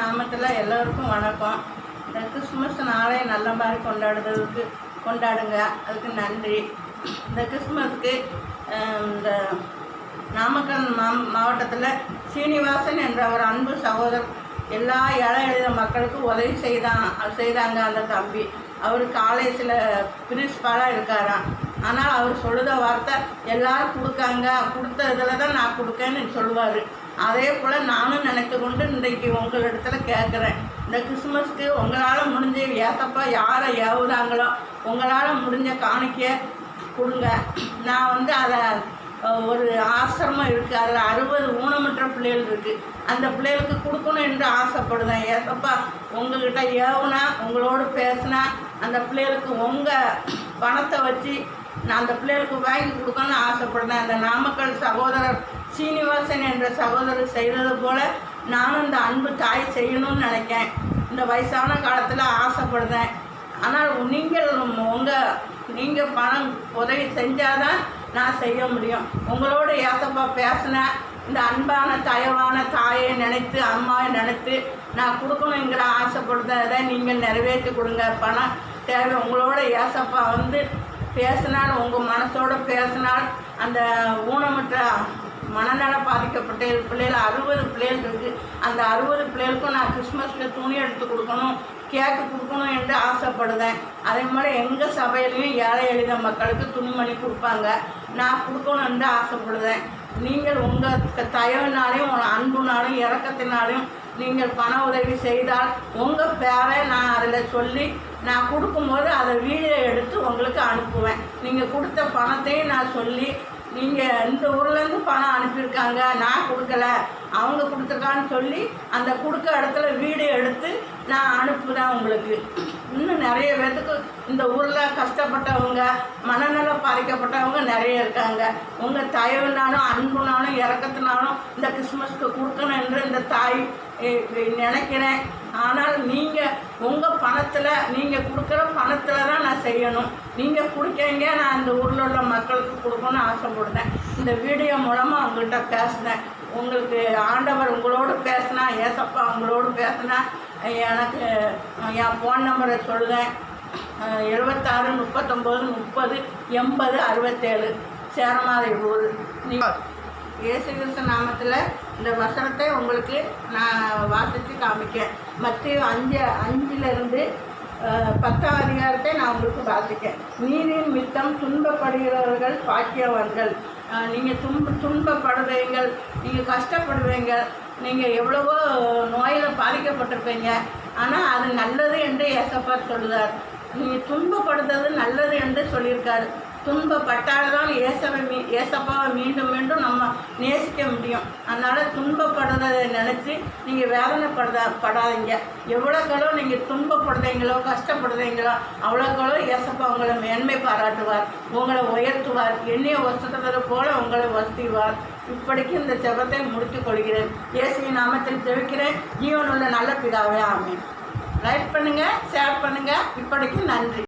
நாமத்தில் எல்லோருக்கும் வணக்கம். இந்த கிறிஸ்மஸ் நாளை நல்ல மாதிரி கொண்டாடுறதுக்கு கொண்டாடுங்க. அதுக்கு நன்றி. இந்த கிறிஸ்மஸ்க்கு இந்த நாமக்கல் மா மாவட்டத்தில் சீனிவாசன் என்ற ஒரு அன்பு சகோதரர் எல்லா ஏழை எழுத மக்களுக்கும் உதவி செய்தான் செய்தாங்க அந்த தம்பி. அவர் காலேஜில் பிரின்ஸ்பாலாக இருக்காராம். ஆனால் அவர் சொல்லுத வார்த்தை எல்லாரும் கொடுக்காங்க. கொடுத்த இதில் தான் நான் கொடுக்கேன்னு சொல்லுவார். அதே போல் நானும் நினைத்து கொண்டு இன்றைக்கு உங்களிடத்துல கேட்குறேன். இந்த கிறிஸ்மஸ்க்கு உங்களால் முடிஞ்ச ஏத்தப்பா யாரை ஏவுறாங்களோ உங்களால் முடிஞ்ச காணிக்கைய கொடுங்க. நான் வந்து அதை ஒரு ஆசிரமம் இருக்குது அதில் அறுபது ஊனமற்ற பிள்ளைகள் இருக்குது அந்த பிள்ளைகளுக்கு கொடுக்கணும் என்று ஆசைப்படுதேன் ஏசப்பா உங்கள்கிட்ட ஏவுனா உங்களோடு பேசினா அந்த பிள்ளைகளுக்கு உங்கள் பணத்தை வச்சு நான் அந்த பிள்ளைகளுக்கு வாங்கி கொடுக்கணும்னு ஆசைப்படுறேன். அந்த நாமக்கல் சகோதரர் சீனிவாசன் என்ற சகோதரர் செய்தது போல் நானும் இந்த அன்பு தாய் செய்யணும்னு நினைக்கேன் இந்த வயசான காலத்தில் ஆசைப்படுறேன். ஆனால் நீங்கள் உங்கள் நீங்கள் பணம் உதவி செஞ்சால் தான் நான் செய்ய முடியும். உங்களோட ஏசப்பா பேசினேன் இந்த அன்பான தயவான தாயை நினைத்து அம்மாவை நினைத்து நான் கொடுக்கணுங்கிற ஆசைப்படுறதை நீங்கள் நிறைவேற்றி கொடுங்க. பணம் தேவை. உங்களோட ஏசப்பா வந்து பேசினால் உங்கள் மனசோட பேசினால் அந்த ஊனமுற்ற மனநல பாதிக்கப்பட்ட பிள்ளைகள் அறுபது பிள்ளைகள் இருக்குது அந்த அறுபது பிள்ளைகளுக்கும் நான் கிறிஸ்மஸ்க்கு துணி எடுத்து கொடுக்கணும் கேக்கு கொடுக்கணும் என்று ஆசைப்படுதேன். அதே மாதிரி எங்கள் சபையிலையும் ஏழை எளித மக்களுக்கு துணிமணி கொடுப்பாங்க. நான் கொடுக்கணும் என்று ஆசைப்படுதேன். நீங்கள் உங்கள் தயவுனாலையும் உங்கள் அன்புனாலும் இறக்கத்தினாலையும் நீங்கள் பண உதவி செய்தால் உங்கள் பேரை நான் அதில் சொல்லி நான் கொடுக்கும்போது அதை வீடியோ எடுத்து உங்களுக்கு அனுப்புவேன். நீங்கள் கொடுத்த பணத்தையும் நான் சொல்லி நீங்கள் இந்த ஊர்லேருந்து பணம் அனுப்பியிருக்காங்க நான் கொடுக்கல அவங்க கொடுத்துருக்கான்னு சொல்லி அந்த கொடுக்க இடத்துல வீடியோ எடுத்து நான் அனுப்புகிறேன் உங்களுக்கு இன்னும் நிறைய பேர்த்துக்கு இந்த ஊரில் கஷ்டப்பட்டவங்க மனநலம் பாதிக்கப்பட்டவங்க நிறைய இருக்காங்க. உங்கள் தயவுனாலும் அன்புனாலும் இறக்கத்தினாலும் இந்த கிறிஸ்மஸ்க்கு கொடுக்கணும் என்று இந்த தாய் நினைக்கிறேன். ஆனால் நீங்கள் உங்கள் பணத்தில் நீங்கள் கொடுக்குற பணத்தில் தான் நான் செய்யணும். நீங்கள் கொடுக்கீங்க நான் இந்த ஊரில் உள்ள மக்களுக்கு கொடுக்கணும்னு ஆசைப்படுறேன். இந்த வீடியோ மூலமாக உங்கள்கிட்ட பேசினேன் உங்களுக்கு ஆண்டவர் உங்களோடு பேசினா ஏசப்பா உங்களோடு பேசினா எனக்கு என் ஃபோன் நம்பரை சொல்கிறேன் எழுபத்தாறு முப்பத்தொம்போது முப்பது எண்பது அறுபத்தேழு சேரமாதை ஊர். இயேசு கிறிஸ்து நாமத்தில் இந்த வசனத்தை உங்களுக்கு நான் வாசித்து காமிக்கேன் மத்திய அஞ்சு அஞ்சிலிருந்து பத்தாம் அதிகாரத்தை நான் உங்களுக்கு வாசிக்கேன் நீரின் மித்தம் துன்பப்படுகிறவர்கள் பாக்கியவர்கள் நீங்கள் துன்ப துன்பப்படுவீங்கள் நீங்கள் கஷ்டப்படுவீங்கள் நீங்கள் எவ்வளவோ நோயில் பாதிக்கப்பட்டிருப்பீங்க. ஆனால் அது நல்லது என்று ஏசப்பா சொல்லுதார். நீங்கள் துன்பப்படுத்துறது நல்லது என்று சொல்லியிருக்காரு. துன்பப்பட்டால்தான் ஏசவை மீ ஏசப்பாவை மீண்டும் மீண்டும் நம்ம நேசிக்க முடியும். அதனால் துன்பப்படுறதை நினச்சி நீங்கள் வேதனைப்படுத படாதீங்க. எவ்வளோக்களோ நீங்கள் துன்பப்படுறீங்களோ கஷ்டப்படுறீங்களோ அவ்வளோக்களோ ஏசப்பா உங்களை மேன்மை பாராட்டுவார் உங்களை உயர்த்துவார். எண்ணிய வசத்துறது போல உங்களை வசதிவார் இப்படிக்கு இந்த ஜெபத்தை முடித்துக் கொள்கிறேன். இயேசுவின் நாமத்தில் ஜெபிக்கிறேன். ஜீவனுள்ள நல்ல பிதாவே ஆமென். லைக் பண்ணுங்கள் ஷேர் பண்ணுங்கள் இப்படிக்கு நன்றி.